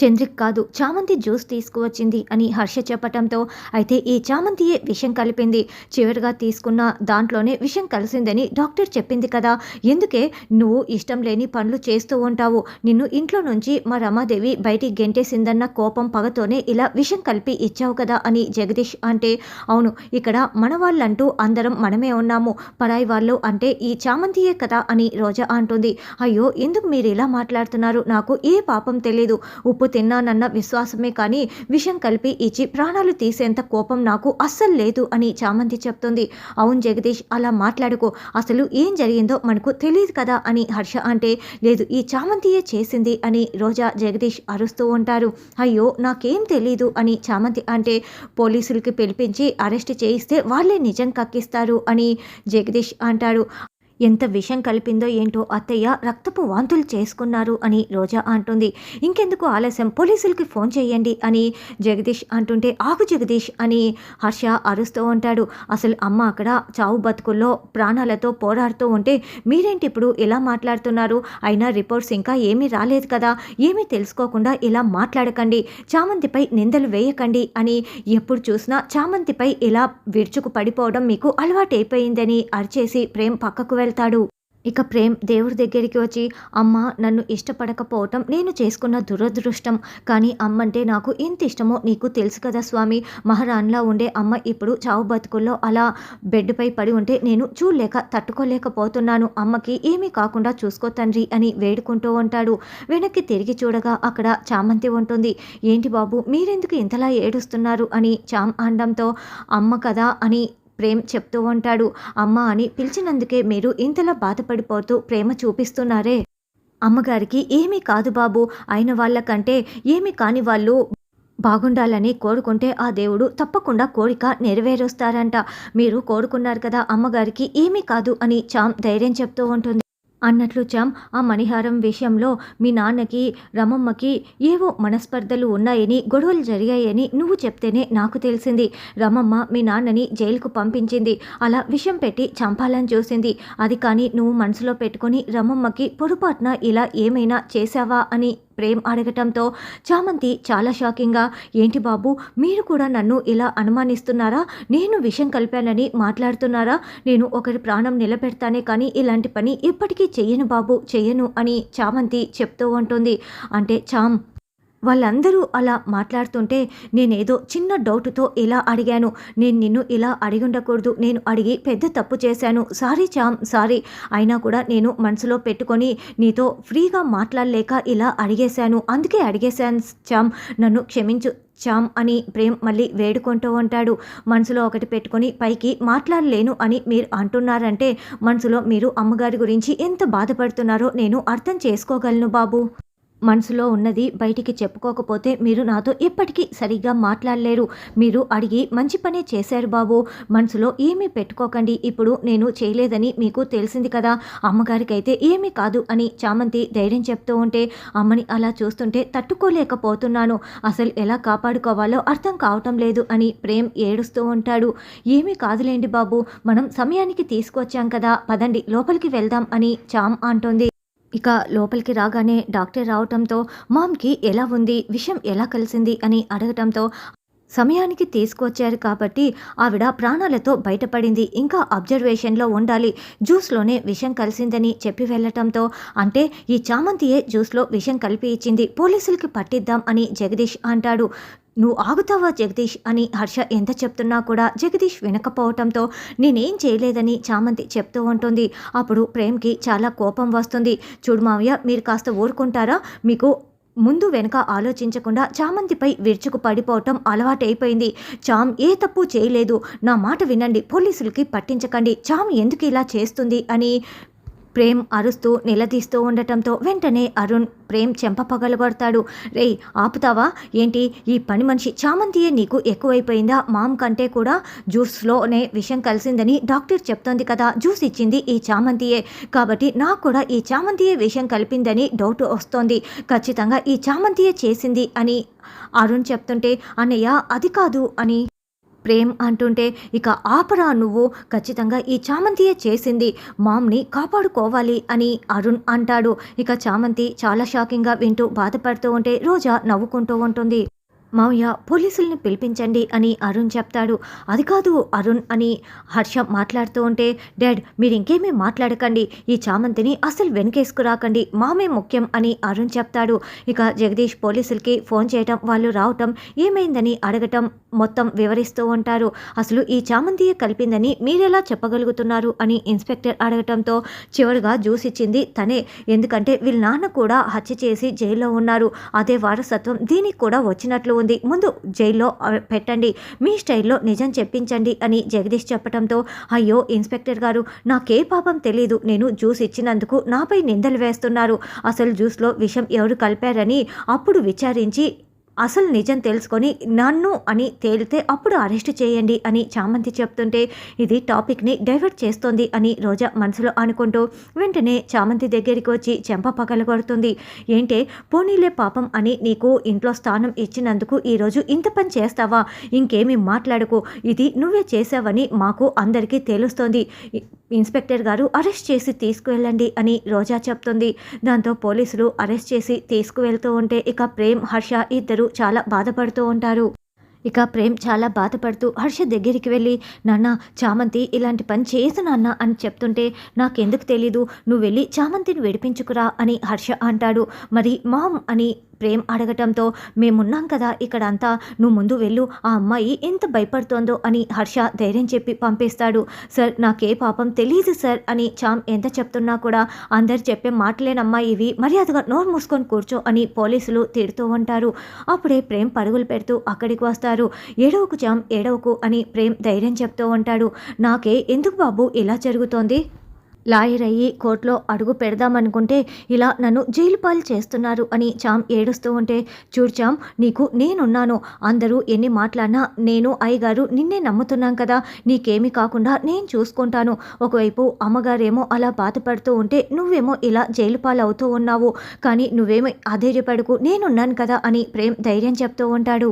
చంద్రిక్ కాదు చామంతి జ్యూస్ తీసుకువచ్చింది అని హర్ష చెప్పటంతో అయితే ఈ చామంతియే విషం కలిపింది. చివరిగా తీసుకున్న దాంట్లోనే విషం కలిసిందని డాక్టర్ చెప్పింది కదా. ఎందుకే? నువ్వు ఇష్టం లేని పనులు చేస్తూ ఉంటావు. నిన్ను ఇంట్లో నుంచి మా రమాదేవి బయటికి గెంటేసిందన్న కోపం పగతోనే ఇలా విషం కలిపి ఇచ్చావు కదా అని జగదీష్ అంటే అవును ఇక్కడ మన వాళ్ళంటూ అందరం మనమే ఉన్నాము. పరాయి వాళ్ళు అంటే ఈ చామంతియే కదా అని రోజా అంటుంది. అయ్యో ఎందుకు మీరు ఇలా మాట్లాడుతున్నారు? నాకు ఏ పాపం తెలియదు ఉప్పు తిన్నానన్న విశ్వాసమే కానీ విషం కలిపి ఇచ్చి ప్రాణాలు తీసేంత కోపం నాకు అస్సలు లేదు అని చామంతి చెప్తుంది. అవును జగదీష్ అలా మాట్లాడుకో. అసలు ఏం జరిగిందో మనకు తెలియదు కదా అని హర్ష అంటే లేదు ఈ చామంతియే చేసింది అని రోజా జగదీష్ అరుస్తూ ఉంటారు. అయ్యో నాకేం తెలీదు అని చామంతి అంటే పోలీసులకి పిలిపించి అరెస్ట్ చేయిస్తే వాళ్ళే నిజం కక్కిస్తారు అని జగదీష్ అంటాడు ఎంత విషం కలిపిందో ఏంటో అత్తయ్య రక్తపు వాంతులు చేసుకున్నారు అని రోజా అంటుంది. ఇంకెందుకు ఆలస్యం? పోలీసులకి ఫోన్ చేయండి అని జగదీష్ అంటుంటే ఆగు జగదీష్ అని హర్ష అరుస్తూ ఉంటాడు. అసలు అమ్మ అక్కడ చావు బతుకుల్లో ప్రాణాలతో పోరాడుతూ ఉంటే మీరేంటి ఇప్పుడు ఇలా మాట్లాడుతున్నారు? అయినా రిపోర్ట్స్ ఇంకా ఏమీ రాలేదు కదా? ఏమీ తెలుసుకోకుండా ఇలా మాట్లాడకండి. చామంతిపై నిందలు వేయకండి అని ఎప్పుడు చూసినా చామంతిపై ఇలా విరుచుకు పడిపోవడం మీకు అలవాటైపోయిందని అరిచేసి ప్రేమ్ పక్కకు వెళ్తాడు. ఇక ప్రేమ్ దేవుడి దగ్గరికి వచ్చి అమ్మ నన్ను ఇష్టపడకపోవటం నేను చేసుకున్న దురదృష్టం. కానీ అమ్మంటే నాకు ఎంత ఇష్టమో నీకు తెలుసు కదా స్వామి. మహారాణిలా ఉండే అమ్మ ఇప్పుడు చావు బతుకుల్లో అలా బెడ్పై పడి ఉంటే నేను చూడలేక తట్టుకోలేకపోతున్నాను. అమ్మకి ఏమీ కాకుండా చూసుకో తండ్రి అని వేడుకుంటూ ఉంటాడు. వెనక్కి తిరిగి చూడగా అక్కడ చామంతి ఉంటుంది. ఏంటి బాబు మీరెందుకు ఇంతలా ఏడుస్తున్నారు? అని చామ్ అనడంతో అమ్మ కదా అని ప్రేమ్ చెప్తూ ఉంటాడు. అమ్మ అని పిలిచినందుకే మీరు ఇంతలా బాధపడిపోతూ ప్రేమ చూపిస్తున్నారే. అమ్మగారికి ఏమీ కాదు బాబు. అయిన వాళ్ళకంటే ఏమీ కాని వాళ్ళు బాగుండాలని కోరుకుంటే ఆ దేవుడు తప్పకుండా కోరిక నెరవేరుస్తారంట. మీరు కోరుకున్నారు కదా అమ్మగారికి ఏమీ కాదు అని చామ్ ధైర్యం చెప్తూ ఉంటుంది. అన్నట్లు చం ఆ మణిహారం విషయంలో మీ నాన్నకి రమమ్మకి ఏవో మనస్పర్ధలు ఉన్నాయని గొడవలు జరిగాయని నువ్వు చెప్తేనే నాకు తెలిసింది. రమమ్మ మీ నాన్నని జైలుకు పంపించింది. అలా విషం పెట్టి చంపాలని చూసింది. అది కానీ నువ్వు మనసులో పెట్టుకొని రమమ్మకి పొరపాటున ఇలా ఏమైనా చేశావా అని ప్రేమ్ అడగటంతో చామంతి చాలా షాకింగ్గా ఏంటి బాబు మీరు కూడా నన్ను ఇలా అనుమానిస్తున్నారా? నేను విషం కలిపానని మాట్లాడుతున్నారా? నేను ఒకరి ప్రాణం నిలబెడతానే కానీ ఇలాంటి పని ఇప్పటికీ చెయ్యను బాబు చెయ్యను అని చామంతి చెప్తూ ఉంటుంది. అంటే చామ్ వాళ్ళందరూ అలా మాట్లాడుతుంటే నేనేదో చిన్న డౌట్తో ఇలా అడిగాను. నేను నిన్ను ఇలా అడిగి ఉండకూడదు నేను అడిగి పెద్ద తప్పు చేశాను. సారీ చామ్ సారీ. అయినా కూడా నేను మనసులో పెట్టుకొని నీతో ఫ్రీగా మాట్లాడలేక ఇలా అడిగేశాను. అందుకే అడిగేశాను చామ్. నన్ను క్షమించు చామ్ అని ప్రేమ్ మళ్ళీ వేడుకుంటూ ఉంటాడు. మనసులో ఒకటి పెట్టుకొని పైకి మాట్లాడలేను అని మీరు అంటున్నారంటే మనసులో మీరు అమ్మగారి గురించి ఎంత బాధపడుతున్నారో నేను అర్థం చేసుకోగలను బాబు. మనసులో ఉన్నది బయటికి చెప్పుకోకపోతే మీరు నాతో ఎప్పటికీ సరిగ్గా మాట్లాడలేరు. మీరు అడిగి మంచి పనే చేశారు బాబు. మనసులో ఏమీ పెట్టుకోకండి. ఇప్పుడు నేను చేయలేదని మీకు తెలిసింది కదా. అమ్మగారికి అయితే ఏమీ కాదు అని చామంతి ధైర్యం చెప్తూ ఉంటే అమ్మని అలా చూస్తుంటే తట్టుకోలేకపోతున్నాను. అసలు ఎలా కాపాడుకోవాలో అర్థం కావటం లేదు అని ప్రేమ్ ఏడుస్తూ ఉంటాడు. ఏమీ కాదులేండి బాబు. మనం సమయానికి తీసుకొచ్చాం కదా. పదండి లోపలికి వెళ్దాం అని చామ్ అంటుంది. ఇక లోపలికి రాగానే డాక్టర్ రావటంతో మామ్కి ఎలా ఉంది? విషయం ఎలా కలిసింది? అని అడగటంతో సమయానికి తీసుకొచ్చారు కాబట్టి ఆవిడ ప్రాణాలతో బయటపడింది. ఇంకా అబ్జర్వేషన్లో ఉండాలి. జ్యూస్లోనే విషం కలిసిందని చెప్పి వెళ్ళటంతో అంటే ఈ చామంతియే జ్యూస్లో విషం కలిపి ఇచ్చింది. పోలీసులకి పట్టిద్దాం అని జగదీష్ అంటాడు. నువ్వు ఆగుతావా జగదీష్? అని హర్ష ఎంత చెప్తున్నా కూడా జగదీష్ వినకపోవటంతో నేనేం చేయలేదని చామంతి చెప్తూ ఉంటుంది. అప్పుడు ప్రేమ్కి చాలా కోపం వస్తుంది. చూడు మావయ్య మీరు కాస్త ఊరుకుంటారా? మీకు ముందు వెనుక ఆలోచించకుండా చామంతిపై విరుచుకు పడిపోవటం అలవాటైపోయింది. చామ్ ఏ తప్పు చేయలేదు. నా మాట వినండి. పోలీసులకి పట్టించకండి. చామ్ ఎందుకు ఇలా చేస్తుంది? అని ప్రేమ్ అరుస్తూ నిలదీస్తూ ఉండటంతో వెంటనే అరుణ్ ప్రేమ్ చెంప పగలగొడతాడు. రేయ్ ఆపుతావా? ఏంటి? ఈ పని మనిషి చామంతియే నీకు ఎక్కువైపోయిందా? మామ్ కంటే కూడా జ్యూస్లోనే విషం కలిసిందని డాక్టర్ చెప్తోంది కదా జ్యూస్ ఇచ్చింది ఈ చామంతియే. కాబట్టి నాకు కూడా ఈ చామంతియే విషం కలిపిందని డౌట్ వస్తోంది. ఖచ్చితంగా ఈ చామంతియే చేసింది అని అరుణ్ చెప్తుంటే అన్నయ్య అది కాదు అని ప్రేమ్ అంటుంటే ఇక ఆపరా నువ్వు? ఖచ్చితంగా ఈ చామంతియే చేసింది. మామ్ని కాపాడుకోవాలి అని అరుణ్ అంటాడు. ఇక చామంతి చాలా షాకింగ్గా వింటూ బాధపడుతూ ఉంటే రోజా నవ్వుకుంటూ ఉంటుంది. మామయ్య పోలీసుల్ని పిలిపించండి అని అరుణ్ చెప్తాడు. అది కాదు అరుణ్ అని హర్ష మాట్లాడుతూ ఉంటే డాడ్ మీరు ఇంకేమీ మాట్లాడకండి. ఈ చామంతిని అసలు వెనకేసుకురాకండి. మామే ముఖ్యం అని అరుణ్ చెప్తాడు. ఇక జగదీష్ పోలీసులకి ఫోన్ చేయటం వాళ్ళు రావటం ఏమైందని అడగటం మొత్తం వివరిస్తూ ఉంటారు. అసలు ఈ చామంతియ కలిపిందని మీరెలా చెప్పగలుగుతున్నారు? అని ఇన్స్పెక్టర్ అడగటంతో చివరిగా జ్యూస్ ఇచ్చింది తనే. ఎందుకంటే వీళ్ళ నాన్న కూడా హత్య చేసి జైల్లో ఉన్నారు. అదే వారసత్వం దీనికి కూడా వచ్చినట్లు ఉంది. ముందు జైల్లో పెట్టండి. మీ స్టైల్లో నిజం చెప్పించండి అని జగదీష్ చెప్పడంతో అయ్యో ఇన్స్పెక్టర్ గారు నాకే పాపం తెలీదు. నేను జ్యూస్ ఇచ్చినందుకు నాపై నిందలు వేస్తున్నారు. అసలు జ్యూస్లో విషం ఎవరు కలిపారని అప్పుడు విచారించి అసలు నిజం తెలుసుకొని నన్ను అని తేలితే అప్పుడు అరెస్ట్ చేయండి అని చామంతి చెప్తుంటే ఇది టాపిక్ని డైవర్ట్ చేస్తోంది అని రోజా మనసులో అనుకుంటూ వెంటనే చామంతి దగ్గరికి వచ్చి చెంప పగలగొడుతుంది ఏంటే పోనీలే పాపం అని నీకు ఇంట్లో స్థానం ఇచ్చినందుకు ఈరోజు ఇంత పని చేస్తావా? ఇంకేమీ మాట్లాడకు. ఇది నువ్వే చేసావని మాకు అందరికీ తెలుస్తోంది. ఇన్స్పెక్టర్ గారు అరెస్ట్ చేసి తీసుకువెళ్ళండి అని రోజా చెప్తుంది. దాంతో పోలీసులు అరెస్ట్ చేసి తీసుకువెళ్తూ ఉంటే ఇక ప్రేమ్ హర్ష ఇద్దరు చాలా బాధపడుతూ ఉంటారు. ఇక ప్రేమ్ చాలా బాధపడుతూ హర్ష దగ్గరికి వెళ్ళి నాన్న చామంతి ఇలాంటి పని చేయదు నాన్న అని చెప్తుంటే నాకెందుకు తెలీదు నువ్వు వెళ్ళి చామంతిని విడిపించుకురా అని హర్ష అంటాడు. మరి మామ్ అని ప్రేమ్ అడగటంతో మేమున్నాం కదా ఇక్కడ అంతా నువ్వు ముందు వెళ్ళు ఆ అమ్మాయి ఎంత భయపడుతోందో అని హర్ష ధైర్యం చెప్పి పంపిస్తాడు. సార్ నాకే పాపం తెలియదు సార్ అని చామ్ ఎంత చెప్తున్నా కూడా అందరు చెప్పే మాటలేనమ్మా ఇవి. మర్యాదగా నోరు మూసుకొని కూర్చో అని పోలీసులు తిడుతూ ఉంటారు. అప్పుడే ప్రేమ్ పరుగులు పెడుతూ అక్కడికి వస్తారు. ఏడవకు చామ్ ఏడవకు అని ప్రేమ్ ధైర్యం చెప్తూ ఉంటాడు. నాకే ఎందుకు బాబు ఇలా జరుగుతోంది? లాయర్ అయ్యి కోర్టులో అడుగు పెడదామనుకుంటే ఇలా నన్ను జైలు పాలు చేస్తున్నారు అని చామ్ ఏడుస్తూ ఉంటే చూడు చామ్ నీకు నేనున్నాను. అందరూ ఎన్ని మాట్లాడినా నేను అయ్యగారు నిన్నే నమ్ముతున్నాం కదా. నీకేమీ కాకుండా నేను చూసుకుంటాను. ఒకవైపు అమ్మగారేమో అలా బాధపడుతూ ఉంటే నువ్వేమో ఇలా జైలు పాలవుతూ అవుతూ ఉన్నావు. కానీ నువ్వేమో అధైర్యపడుకు నేనున్నాను కదా అని ప్రేమ్ ధైర్యం చెప్తూ ఉంటాడు.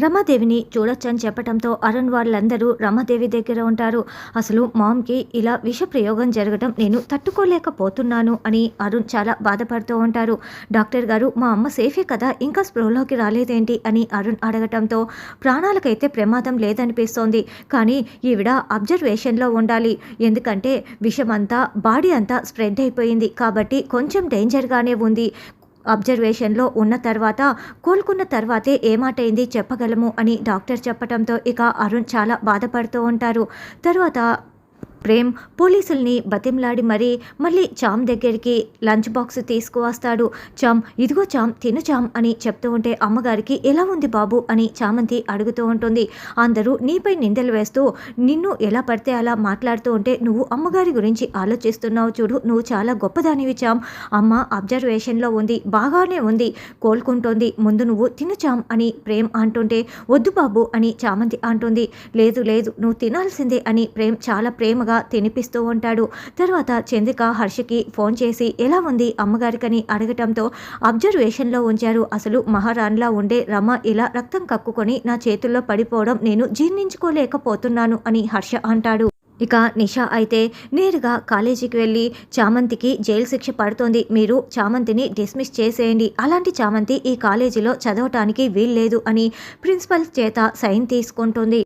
రమాదేవిని చూడొచ్చని చెప్పడంతో అరుణ్ వాళ్ళందరూ రమాదేవి దగ్గర ఉంటారు. అసలు మామ్కి ఇలా విష ప్రయోగం జరగడం నేను తట్టుకోలేకపోతున్నాను అని అరుణ్ చాలా బాధపడుతూ ఉంటారు. డాక్టర్ గారు మా అమ్మ సేఫే కదా ఇంకా స్పృహలోకి రాలేదేంటి అని అరుణ్ అడగటంతో ప్రాణాలకైతే ప్రమాదం లేదనిపిస్తోంది. కానీ ఈవిడ అబ్జర్వేషన్లో ఉండాలి. ఎందుకంటే విషమంతా బాడీ అంతా స్ప్రెడ్ అయిపోయింది. కాబట్టి కొంచెం డేంజర్గానే ఉంది. అబ్జర్వేషన్లో ఉన్న తర్వాత కోలుకున్న తర్వాతే ఏమాటైంది చెప్పగలము అని డాక్టర్ చెప్పడంతో ఇక అరుణ్ చాలా బాధపడుతూ ఉంటారు. తర్వాత ప్రేమ్ పోలీసుల్ని బతిమలాడి మరీ మళ్ళీ చామ్ దగ్గరికి లంచ్ బాక్స్ తీసుకువస్తాడు. చామ్ ఇదిగో చామ్ తిను చామ్ అని చెప్తూ ఉంటే అమ్మగారికి ఎలా ఉంది బాబు? అని చామంతి అడుగుతూ ఉంటుంది. అందరూ నీపై నిందలు వేస్తూ నిన్ను ఎలా పడితే అలా మాట్లాడుతూ ఉంటే నువ్వు అమ్మగారి గురించి ఆలోచిస్తున్నావు చూడు నువ్వు చాలా గొప్పదానివి చామ్. అమ్మ అబ్జర్వేషన్లో ఉంది బాగానే ఉంది కోలుకుంటోంది ముందు నువ్వు తిను చామ్ అని ప్రేమ్ అంటుంటే వద్దు బాబు అని చామంతి అంటుంది. లేదు లేదు నువ్వు తినాల్సిందే అని ప్రేమ్ చాలా ప్రేమ ప్రేమగా తినిపిస్తూ ఉంటాడు. తర్వాత చంద్రిక హర్షకి ఫోన్ చేసి ఎలా ఉంది అమ్మగారికని? అడగటంతో అబ్జర్వేషన్లో ఉంచారు. అసలు మహారాణిలా ఉండే రమ ఇలా రక్తం కక్కుకొని నా చేతుల్లో పడిపోవడం నేను జీర్ణించుకోలేకపోతున్నాను అని హర్ష అంటాడు. ఇక నిషా అయితే నేరుగా కాలేజీకి వెళ్ళి చామంతికి జైలు శిక్ష పడుతోంది. మీరు చామంతిని డిస్మిస్ చేసేయండి. అలాంటి చామంతి ఈ కాలేజీలో చదవటానికి వీల్లేదు అని ప్రిన్సిపల్ చేత సైన్ తీసుకుంటుంది.